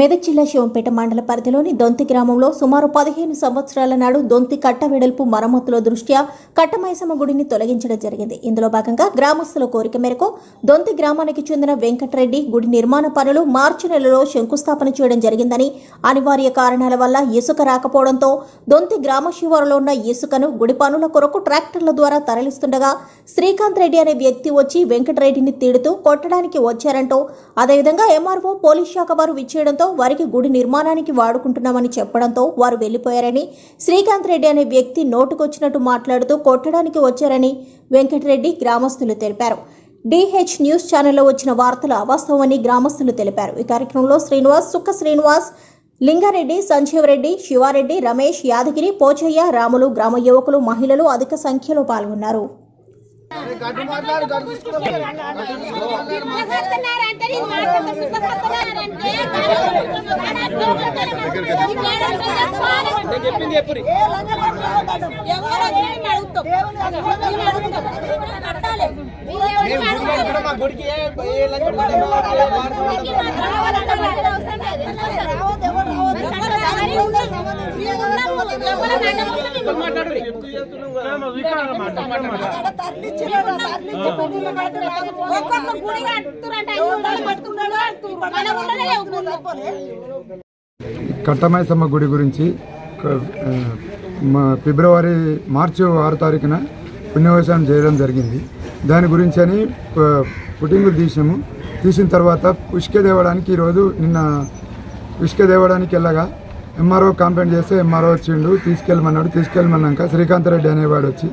మెదక్ జిల్లా శివంపేట మండల పరిధిలోని దొంతి గ్రామంలో సుమారు పదిహేను సంవత్సరాల నాడు దొంతి కట్ట వెడల్పు మరమ్మతుల దృష్ట్యా కట్టమైసమ్మ గుడిని తొలగించడం జరిగింది. ఇందులో భాగంగా గ్రామస్తుల కోరిక మేరకు దొంతి గ్రామానికి చెందిన వెంకటరెడ్డి గుడి నిర్మాణ పనులు మార్చి నెలలో శంకుస్థాపన చేయడం జరిగిందని అనివార్య కారణాల వల్ల ఇసుక రాకపోవడంతో దొంతి గ్రామ శివారులో ఉన్న ఇసుకను గుడి పనుల కొరకు ట్రాక్టర్ల ద్వారా తరలిస్తుండగా శ్రీకాంత్ రెడ్డి అనే వ్యక్తి వచ్చి వెంకటరెడ్డిని తిడుతూ కొట్టడానికి వచ్చారంటూ అదేవిధంగా ఎంఆర్ఓ పోలీస్ శాఖ వారు విచ్చేయడంతో వారికి గుడి నిర్మాణానికి వాడుకుంటున్నామని చెప్పడంతో వారు వెళ్ళిపోయారని శ్రీకాంత్ రెడ్డి అనే వ్యక్తి నోటుకొచ్చినట్టు మాట్లాడుతూ కొట్టడానికి వచ్చారని వెంకటరెడ్డి గ్రామస్తులు తెలిపారు. డిహెచ్ న్యూస్ ఛానల్లో వచ్చిన వార్తలు అవాస్తవమని గ్రామస్తులు తెలిపారు. ఈ కార్యక్రమంలో శ్రీనివాస్ సుక్క శ్రీనివాస్ లింగారెడ్డి సంజీవరెడ్డి శివారెడ్డి రమేష్ యాదగిరి పోచయ్య రాములు గ్రామ యువకులు మహిళలు అధిక సంఖ్యలో పాల్గొన్నారు. చెప్పింది చెప్పురి గుడికి ఏ ఒక్కొక్క గుడి మన లేవు కట్టమైసమ్మ గుడి గురించి ఫిబ్రవరి మార్చి ఆరు తారీఖున పుణ్యవసానం చేయడం జరిగింది. దాని గురించి అని పుట్టింగులు తీసినాము. తీసిన తర్వాత ఉష్క దేవడానికి ఈరోజు నిన్న ఉష్క దేవడానికి వెళ్ళగా ఎంఆర్ఓ కంప్లైంట్ చేస్తే ఎంఆర్ఓ వచ్చిండు తీసుకెళ్ళమన్నాడు. తీసుకెళ్ళమన్నాక శ్రీకాంత్ రెడ్డి అనేవాడు వచ్చి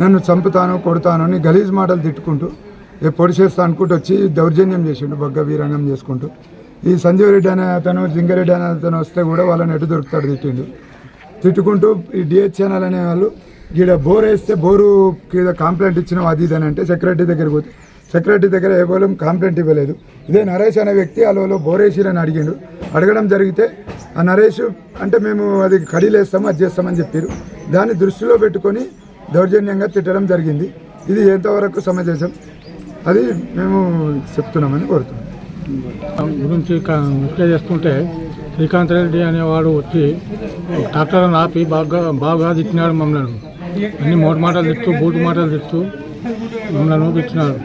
నన్ను చంపుతాను కొడతాను అని గలీజ్ మాటలు తిట్టుకుంటూ ఏ పొడి చేస్తా అనుకుంటూ వచ్చి దౌర్జన్యం చేసిండు బగ్గ వీరంగం చేసుకుంటూ. ఈ సంజీవ్ రెడ్డి అనే అతను జింగారెడ్డి అనే అతను వస్తే కూడా వాళ్ళని ఎటు దొరుకుతాడు తిట్టిండు. తిట్టుకుంటూ ఈ డిహెచ్ ఛానల్ అనే వాళ్ళు ఈడ బోర్ వేస్తే బోరు కింద కంప్లైంట్ ఇచ్చినాం అది ఇది అని అంటే సెక్రటరీ దగ్గరికి పోతే సెక్రటరీ దగ్గర ఎవరు కంప్లైంట్ ఇవ్వలేదు. ఇదే నరేష్ అనే వ్యక్తి అలోలో బోర్ అని అడిగిండు. అడగడం జరిగితే ఆ నరేష్ అంటే మేము అది కడీలేస్తాము అది చేస్తామని చెప్పారు. దాన్ని దృష్టిలో పెట్టుకొని దౌర్జన్యంగా తిట్టడం జరిగింది. ఇది ఎంతవరకు సమంజసం అది మేము చెప్తున్నామని కోరుతున్నాం. గురించి ముఖ్య చేస్తుంటే శ్రీకాంత్ రెడ్డి అనేవాడు వచ్చి డాక్టర్ ఆపి బాగా బాగా తిట్టినాడు మమ్మల్ని. అన్ని మూడు మాటలు తిట్టు బూటు మాటలు తిట్టు మమ్మల్ని తిట్టినాడు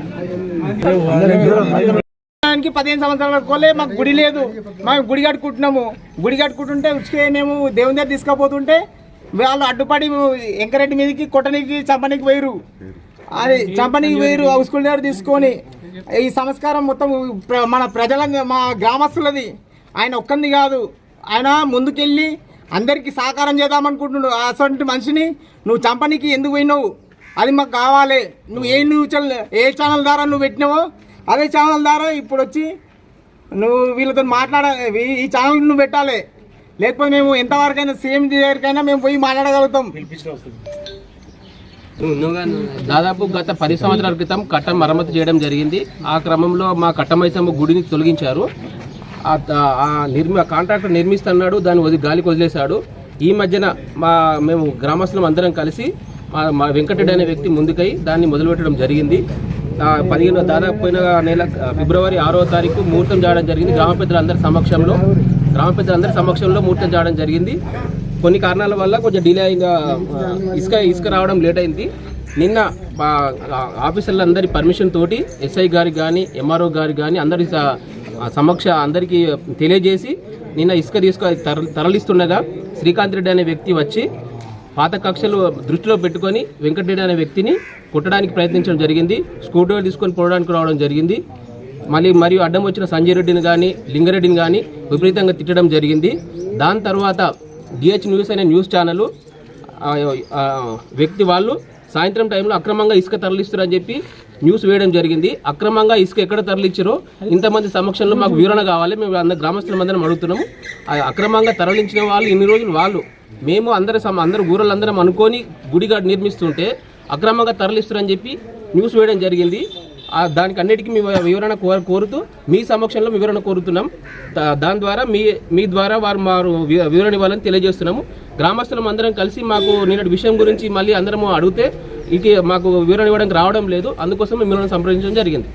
దానికి పదిహేను సంవత్సరాల కోలే మాకు గుడి లేదు. మేము గుడి కట్టుకుంటున్నాము. గుడి కట్టుకుంటుంటే ఉచికే దేవుని దగ్గర తీసుకుపోతుంటే వాళ్ళు అడ్డుపడి ఎంకరెడ్డి మీదకి కొట్టనికి చంపనికి పోయిరు అది చంపనికి పోయిరు హౌస్ స్కూల్ దగ్గర తీసుకొని. ఈ సంస్కారం మొత్తం మన ప్రజల మా గ్రామస్తులది. ఆయన ఒక్కంది కాదు. ఆయన ముందుకెళ్ళి అందరికీ సహకారం చేద్దామనుకుంటున్నాడు. అటువంటి మనిషిని నువ్వు చంపనీకి ఎందుకు పోయినావు? అది మాకు కావాలి. నువ్వు ఏ న్యూస్ ఛానల్ ఏ ఛానల్ ద్వారా నువ్వు పెట్టినావో అదే ఛానల్ ద్వారా ఇప్పుడు వచ్చి నువ్వు వీళ్ళతో మాట్లాడ ఈ- ఛానల్ నువ్వు పెట్టాలి. లేకపోతే మేము ఎంతవరకైనా సీఎం దగ్గరికైనా మేము పోయి మాట్లాడగలుగుతాం. దాదాపు గత పది సంవత్సరాల క్రితం కట్ట మరమ్మతు చేయడం జరిగింది. ఆ క్రమంలో మా కట్టమైసమ్మ గుడిని తొలగించారు. ఆ నిర్మి కాంట్రాక్టర్ నిర్మిస్తున్నాడు దాన్ని వదిలి గాలికి వదిలేశాడు. ఈ మధ్యన మా మేము గ్రామస్తులం అందరం కలిసి మా మా వెంకటరెడ్డి అనే వ్యక్తి ముందుకై దాన్ని మొదలుపెట్టడం జరిగింది. పదిహేను దాదాపు పోయిన నెల ఫిబ్రవరి ఆరో తారీఖు ముహూర్తం చేయడం జరిగింది. గ్రామ పెద్దలందరి సమక్షంలో గ్రామ పెద్దలందరి సమక్షంలో ముహూర్తం చేయడం జరిగింది. కొన్ని కారణాల వల్ల కొంచెం డిలే అయింది. ఇసుక ఇసుక రావడం లేట్ అయింది. నిన్న ఆఫీసర్లందరి పర్మిషన్ తోటి ఎస్ఐ గారికి కానీ ఎంఆర్ఓ గారికి కానీ అందరి సమక్ష అందరికీ తెలియజేసి నిన్న ఇసుక తీసుకు తర- తరలిస్తుండగా శ్రీకాంత్ రెడ్డి అనే వ్యక్తి వచ్చి పాత కక్షలు దృష్టిలో పెట్టుకొని వెంకటరెడ్డి అనే వ్యక్తిని కొట్టడానికి ప్రయత్నించడం జరిగింది. స్కూటర్ తీసుకొని పోవడానికి రావడం జరిగింది. మళ్ళీ మరియు అడ్డం వచ్చిన సంజయ్ రెడ్డిని కానీ లింగారెడ్డిని కానీ విపరీతంగా తిట్టడం జరిగింది. దాని తర్వాత డిహెచ్ న్యూస్ అనే న్యూస్ ఛానల్ వ్యక్తి వాళ్ళు సాయంత్రం టైంలో అక్రమంగా ఇసుక తరలిస్తారని చెప్పి న్యూస్ వేయడం జరిగింది. అక్రమంగా ఇసుక ఎక్కడ తరలించారో ఇంతమంది సమక్షంలో మాకు వివరణ కావాలి. మేము అందరు గ్రామస్తులం అందరం అడుగుతున్నాము. అక్రమంగా తరలించిన వాళ్ళు ఇన్ని రోజులు వాళ్ళు మేము అందరు సమ అందరు ఊరలందరం అనుకొని గుడిగా నిర్మిస్తుంటే అక్రమంగా తరలిస్తారని చెప్పి న్యూస్ వేయడం జరిగింది. దానికి అన్నిటికీ మేము వివరణ కోర కోరుతూ మీ సమక్షంలో వివరణ కోరుతున్నాం. దాని ద్వారా మీ మీ ద్వారా వారు మారు వివరణ ఇవ్వాలని తెలియజేస్తున్నాము. గ్రామస్తులం అందరం కలిసి మాకు నిన్నటి విషయం గురించి మళ్ళీ అందరము అడిగితే ఇక మాకు వివరణ ఇవ్వడానికి రావడం లేదు. అందుకోసం మిమ్మల్ని సంప్రదించడం జరిగింది.